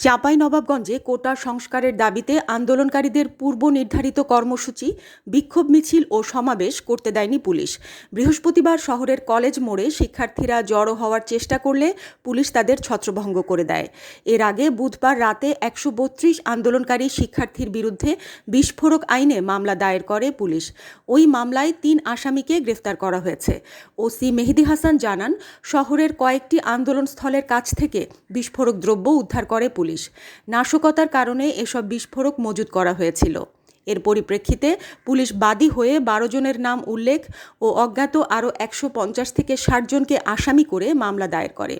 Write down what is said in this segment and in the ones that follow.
চাঁপাই নবাবগঞ্জে কোটা সংস্কারের দাবিতে আন্দোলনকারীদের পূর্ব নির্ধারিত কর্মসূচি, বিক্ষোভ মিছিল ও সমাবেশ করতে দেয়নি পুলিশ। বৃহস্পতিবার শহরের কলেজ মোড়ে শিক্ষার্থীরা জড়ো হওয়ার চেষ্টা করলে পুলিশ তাদের ছত্রভঙ্গ করে দেয়। এর আগে বুধবার রাতে একশো বত্রিশ আন্দোলনকারী শিক্ষার্থীর বিরুদ্ধে বিস্ফোরক আইনে মামলা দায়ের করে পুলিশ। ওই মামলায় তিন আসামিকে গ্রেফতার করা হয়েছে। ওসি মেহেদি হাসান জানান, শহরের কয়েকটি আন্দোলনস্থলের কাছ থেকে বিস্ফোরক দ্রব্য উদ্ধার করে পুলিশ। নাশকতার কারণে এসব বিস্ফোরক মজুত করা হয়েছিল। এর পরিপ্রেক্ষিতে পুলিশ বাদী হয়ে বারো জনের নাম উল্লেখ ও অজ্ঞাত আরও একশো পঞ্চাশ থেকে ষাট জনকে আসামি করে মামলা দায়ের করে।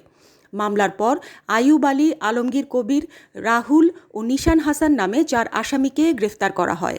মামলার পর আয়ুব আলী, আলমগীর কবির, রাহুল ও নিশান হাসান নামে চার আসামিকে গ্রেফতার করা হয়।